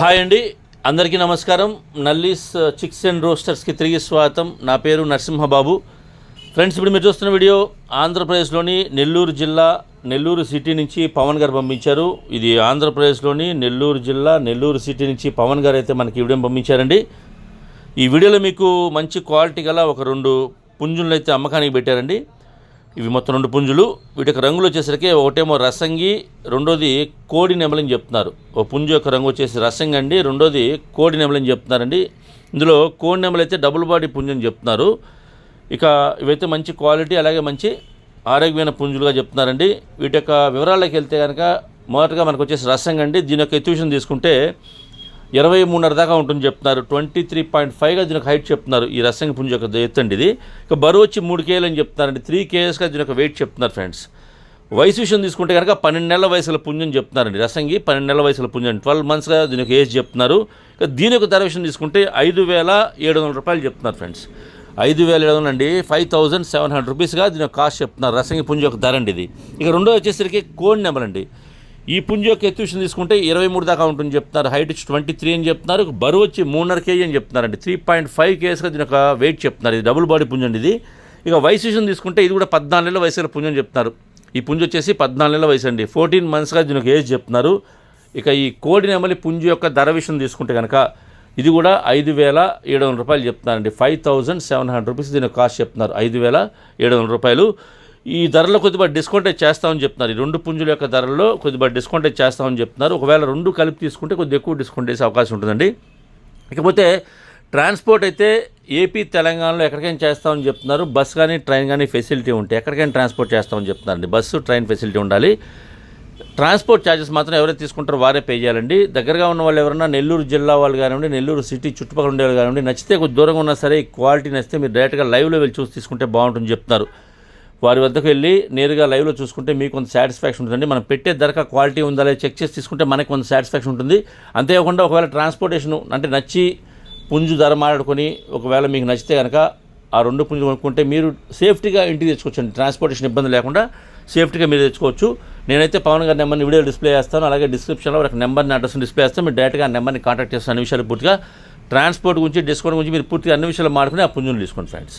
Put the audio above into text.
Hi అండి. అందరికీ నమస్కారం. నల్లీస్ uh, చిక్స్ అండ్ రోస్టర్స్కి తిరిగి స్వాగతం. నా పేరు నరసింహబాబు. ఫ్రెండ్స్ ఇప్పుడు మీరు చూస్తున్న వీడియో ఆంధ్రప్రదేశ్లోని నెల్లూరు జిల్లా నెల్లూరు సిటీ నుంచి పవన్ గారు పంపించారు. ఇది ఆంధ్రప్రదేశ్లోని నెల్లూరు జిల్లా నెల్లూరు సిటీ నుంచి పవన్ గారు అయితే మనకి ఈ వీడియో పంపించారండి. ఈ వీడియోలో మీకు మంచి క్వాలిటీ గల ఒక రెండు పుంజులను అయితే అమ్మకానికి పెట్టారండి. ఇవి మొత్తం రెండు పుంజులు. వీటికి రంగులు వచ్చేసరికి ఒకటేమో రసంగి రెండోది కోడి నెమలని చెప్తున్నారు. ఓ పుంజు యొక్క రంగు వచ్చేసి రసంగి అండి రెండోది కోడి నెమలని చెప్తున్నారండి. ఇందులో కోడి నెమలు అయితే డబుల్ బాడీ పుంజు అని చెప్తున్నారు. ఇక ఇవైతే మంచి క్వాలిటీ అలాగే మంచి ఆరోగ్యమైన పుంజులుగా చెప్తున్నారండి. వీటి యొక్క వివరాల్లోకి వెళ్తే కనుక మొదటగా మనకు వచ్చేసి రసంగి అండి. దీని యొక్క ఎత్యూషన్ తీసుకుంటే ఇరవై మూడున్నర దాకా ఉంటుంది చెప్తున్నారు. ట్వంటీ త్రీ పాయింట్ ఫైవ్గా దీనికి హైట్ చెప్తున్నారు. ఈ రసంగి పుంజు యొక్క ఎత్తు అండి ఇది. ఇక బరువు వచ్చి మూడు కేజీలు అని చెప్తున్నారండి. త్రీ కేజెస్గా దీని యొక్క వెయిట్ చెప్తున్నారు ఫ్రెండ్స్ వయసు విషయం తీసుకుంటే కనుక పన్నెండు నెలల వయసుల పుంజని చెప్తున్నారండి. రసంగి పన్నెండు నెలల వయసుల పుంజం ట్వెల్వ్ మంత్స్గా దీని యొక్క ఏజ్ చెప్తున్నారు. ఇక దీని యొక్క ధర విషయం తీసుకుంటే ఐదు వేల ఏడు వందల రూపాయలు చెప్తున్నారు ఫ్రెండ్స్ ఐదు వేల ఏడు వందలండి. ఫైవ్ థౌజండ్ సెవెన్ హండ్రెడ్ రూపీస్గా దీని యొక్క కాస్ట్ చెప్తున్నారు. రసంగి పుంజ యొక్క ధర అండి ఇది. ఇక రెండో వచ్చేసరికి కోడ్ నెంబర్ అండి ఈ పుంజు యొక్క ఎత్తుషన్ తీసుకుంటే ఇరవై మూడు దాకా ఉంటుంది చెప్తున్నారు. హైట్ వచ్చి ట్వంటీ త్రీ అని చెప్తున్నారు. బరువు వచ్చి మూడున్నర కేజీ అని చెప్తున్నారండి. త్రీ పాయింట్ ఫైవ్ కేజీస్గా దీని ఒక వెయిట్ చెప్తున్నారు. ఇది డబుల్ బాడీ పుంజు అండి ఇది. ఇక వయసు విషయం తీసుకుంటే ఇది కూడా పద్నాలుగు నెలల వయసు పుంజం అని చెప్తున్నారు. ఈ పుంజ వచ్చేసి పద్నాలుగు నెలల వయసు అండి. ఫోర్టీన్ మంత్స్గా దీని ఒక ఏజ్ చెప్తున్నారు. ఇక ఈ కోడి నెమలి పుంజు యొక్క ధర విషయం తీసుకుంటే కనుక ఇది కూడా ఐదు వేల ఏడు వందల రూపాయలు చెప్తున్నారండి. Five thousand seven hundred rupees దీని కాస్ట్ చెప్తున్నారు. ఐదు వేల ఏడు వందల రూపాయలు. ఈ ధరలో కొద్దిగా డిస్కౌంట్ చేస్తామని చెప్తున్నారు. ఈ రెండు పుంజుల యొక్క ధరల్లో కొద్దిగా డిస్కౌంట్ చేస్తామని చెప్తున్నారు. ఒకవేళ రెండు కలిపి తీసుకుంటే కొద్దిగా ఎక్కువ డిస్కౌంట్ చేసే అవకాశం ఉంటుందండి. ఇకపోతే ట్రాన్స్పోర్ట్ అయితే ఏపీ తెలంగాణలో ఎక్కడికైనా చేస్తామని చెప్తున్నారు. బస్ కానీ ట్రైన్ కానీ ఫెసిలిటీ ఉంటే ఎక్కడికైనా ట్రాన్స్పోర్ట్ చేస్తామని చెప్తున్నారండి. బస్సు ట్రైన్ ఫెసిలిటీ ఉండాలి. ట్రాన్స్పోర్ట్ ఛార్జెస్ మాత్రం ఎవరైతే తీసుకుంటారో వారే పే చేయాలండి. దగ్గరగా ఉన్న వాళ్ళు ఎవరైనా నెల్లూరు జిల్లా వాళ్ళు కానివ్వండి నెల్లూరు సిటీ చుట్టుపక్కల ఉండే వాళ్ళు కానివ్వండి నచ్చితే కొద్ది దూరంగా ఉన్నా సరే క్వాలిటీ నచ్చితే మీరు డైరెక్ట్గా లైవ్లో వెళ్ళి చూసి తీసుకుంటే బాగుంటుంది చెప్తున్నారు. వారి వద్దకు వెళ్ళి నేరుగా లైవ్లో చూసుకుంటే మీకు కొంత సాటిస్ఫాక్షన్ ఉంటుందండి. మనం పెట్టే ధరక క్వాలిటీ ఉందా లేదా చెక్ చేసి తీసుకుంటే మనకి కొంత సాటిస్ఫాక్షన్ ఉంటుంది. అంతేకాకుండా ఒకవేళ ట్రాన్స్పోర్టేషన్ అంటే నచ్చి పుంజు ధర మాట్లాడుకొని ఒకవేళ మీకు నచ్చితే కనుక ఆ రెండు పుంజులు కొనుక్కుంటే మీరు సేఫ్టీగా ఇంటికి తెచ్చుకోవచ్చండి. ట్రాన్స్పోర్టేషన్ ఇబ్బంది లేకుండా సేఫ్టీగా మీరు తెచ్చుకోవచ్చు. నేనైతే పవన్ గారి నెంబర్ని వీడియో డిస్ప్లే చేస్తాను. అలాగే డిస్క్రిప్షన్లో ఒక నెంబర్ని అడ్రస్ డిస్ప్లే చేస్తాను. మీరు డైరెక్ట్గా ఆ నెంబర్ని కాంటాక్ట్ చేస్తాను అన్ని విషయాలు పూర్తిగా. ట్రాన్స్పోర్ట్ గురించి డిస్కౌంట్ గురించి మీరు పూర్తిగా అన్ని విషయాలు మాడుకుని ఆ పుంజుని తీసుకోండి ఫ్రెండ్స్